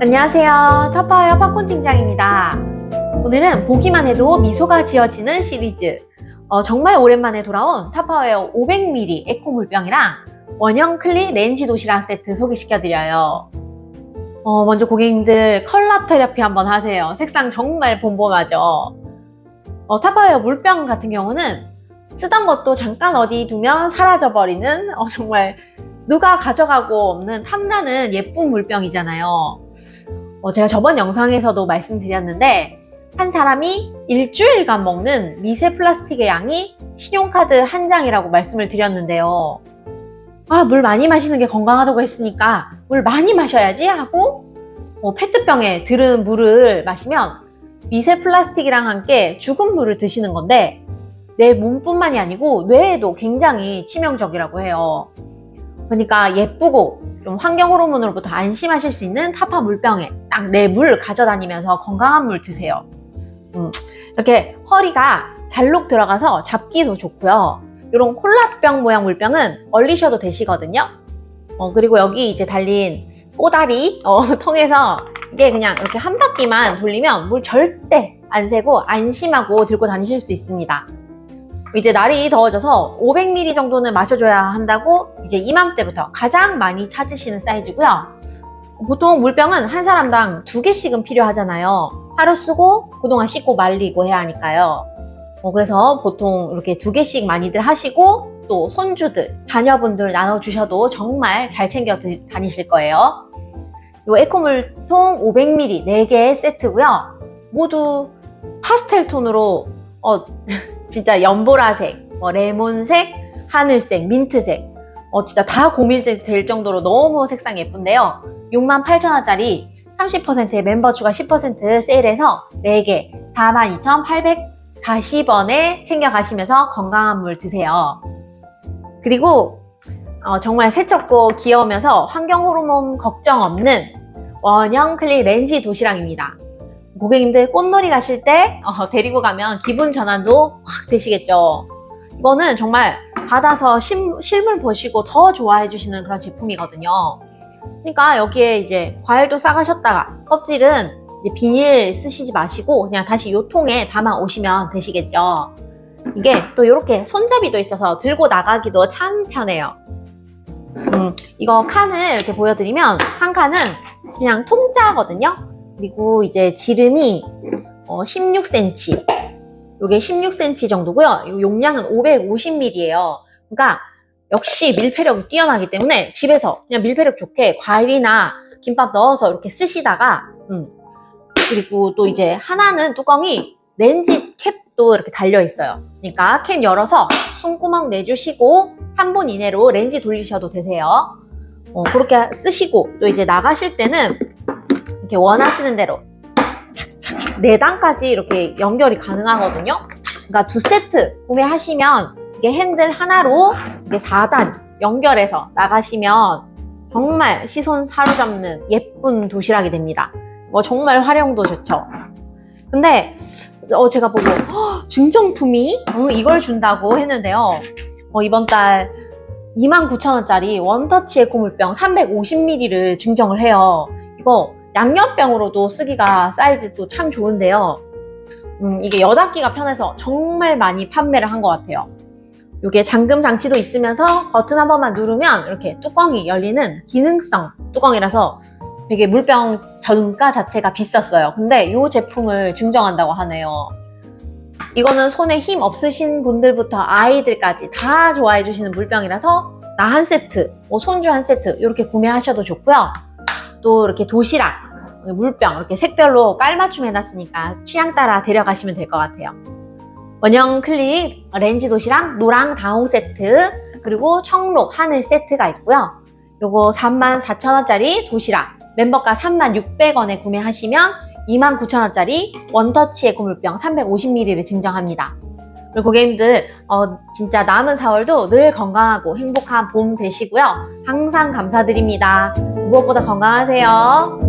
안녕하세요. 터파웨어 팝콘 팀장입니다. 오늘은 보기만 해도 미소가 지어지는 시리즈. 어, 정말 오랜만에 돌아온 터파웨어 500ml 에코 물병이랑 원형 클리 렌지 도시락 세트 소개시켜드려요. 어, 먼저 고객님들 컬러 테라피 한번 하세요. 색상 정말 봄봄하죠. 어, 타파웨어 물병 같은 경우는 쓰던 것도 잠깐 어디 두면 사라져버리는 어, 정말 누가 가져가고 없는 탐나는 예쁜 물병이잖아요. 어, 제가 저번 영상에서도 말씀드렸는데 한 사람이 일주일간 먹는 미세 플라스틱의 양이 신용카드 한 장이라고 말씀을 드렸는데요. 아, 물 많이 마시는 게 건강하다고 했으니까 물 많이 마셔야지 하고 어, 페트병에 들은 물을 마시면 미세 플라스틱이랑 함께 죽은 물을 드시는 건데 내 몸뿐만이 아니고 뇌에도 굉장히 치명적이라고 해요. 그러니까 예쁘고 좀 환경 호르몬으로부터 안심하실 수 있는 타파 물병에 딱내물 가져다니면서 건강한 물 드세요. 음, 이렇게 허리가 잘록 들어가서 잡기도 좋고요. 이런 콜라병 모양 물병은 얼리셔도 되시거든요. 어, 그리고 여기 이제 달린 꼬다리 어, 통해서 이게 그냥 이렇게 한 바퀴만 돌리면 물 절대 안 새고 안심하고 들고 다니실 수 있습니다. 이제 날이 더워져서 500ml 정도는 마셔줘야 한다고 이제 이맘때부터 가장 많이 찾으시는 사이즈고요. 보통 물병은 한 사람당 두 개씩은 필요하잖아요. 하루 쓰고 그동안 씻고 말리고 해야 하니까요. 어, 그래서 보통 이렇게 두 개씩 많이들 하시고 또 손주들, 자녀분들 나눠주셔도 정말 잘 챙겨 드- 다니실 거예요. 이 에코물통 500ml 4개의 세트고요. 모두 파스텔 톤으로 어, 진짜 연보라색, 뭐 레몬색, 하늘색, 민트색 어, 진짜 다 고밀될 정도로 너무 색상이 예쁜데요. 68,000원짜리 30%의 멤버 추가 10% 세일해서 4개 42,840원에 챙겨가시면서 건강한 물 드세요. 그리고 어, 정말 세척고 귀여우면서 환경 호르몬 걱정 없는 원형 클리 렌지 도시락입니다. 고객님들 꽃놀이 가실 때 어, 데리고 가면 기분 전환도 확 되시겠죠. 이거는 정말 받아서 심- 실물 보시고 더 좋아해 주시는 그런 제품이거든요. 그러니까 여기에 이제 과일도 싸가셨다가 껍질은 이제 비닐 쓰시지 마시고 그냥 다시 요 통에 담아 오시면 되시겠죠. 이게 또 이렇게 손잡이도 있어서 들고 나가기도 참 편해요. 음, 이거 칸을 이렇게 보여드리면 한 칸은 그냥 통짜거든요. 그리고 이제 지름이 어, 16cm. 요게 16cm 정도고요. 이 용량은 550ml예요. 그러니까 역시 밀폐력이 뛰어나기 때문에 집에서 그냥 밀폐력 좋게 과일이나 김밥 넣어서 이렇게 쓰시다가 음. 그리고 또 이제 하나는 뚜껑이 렌지 캡도 이렇게 달려 있어요. 그러니까 캡 열어서 숨구멍 내주시고 3분 이내로 렌지 돌리셔도 되세요. 어, 그렇게 쓰시고 또 이제 나가실 때는 이렇게 원하시는 대로 착착 네 단까지 이렇게 연결이 가능하거든요. 그러니까 두 세트 구매하시면 이게 핸들 하나로 이게 4단 연결해서 나가시면 정말 시선 사로잡는 예쁜 도시락이 됩니다. 이거 정말 활용도 좋죠. 근데 어, 제가 보고 "헉, 증정품이 어, 이걸 준다고 했는데요. 어, 이번 달 29,000원짜리 원터치 에코물병 350ml를 증정을 해요. 이거 양념병으로도 쓰기가 사이즈도 참 좋은데요. 음, 이게 여닫기가 편해서 정말 많이 판매를 한 것 같아요. 이게 잠금 장치도 있으면서 버튼 한 번만 누르면 이렇게 뚜껑이 열리는 기능성 뚜껑이라서 되게 물병 전가 자체가 비쌌어요. 근데 이 제품을 증정한다고 하네요. 이거는 손에 힘 없으신 분들부터 아이들까지 다 좋아해 주시는 물병이라서 나 한 세트, 뭐 손주 한 세트 이렇게 구매하셔도 좋고요. 또 이렇게 도시락, 물병 이렇게 색별로 깔맞춤 해놨으니까 취향 따라 데려가시면 될 것 같아요. 원형 클릭 렌지 도시락 노랑 다홍 세트 그리고 청록 하늘 세트가 있고요. 요거 34,000원짜리 도시락 멤버가 36,600원에 구매하시면 29,000원짜리 원터치 에코물병 350ml를 증정합니다. 그리고 고객님들 어, 진짜 남은 4월도 늘 건강하고 행복한 봄 되시고요. 항상 감사드립니다. 무엇보다 건강하세요.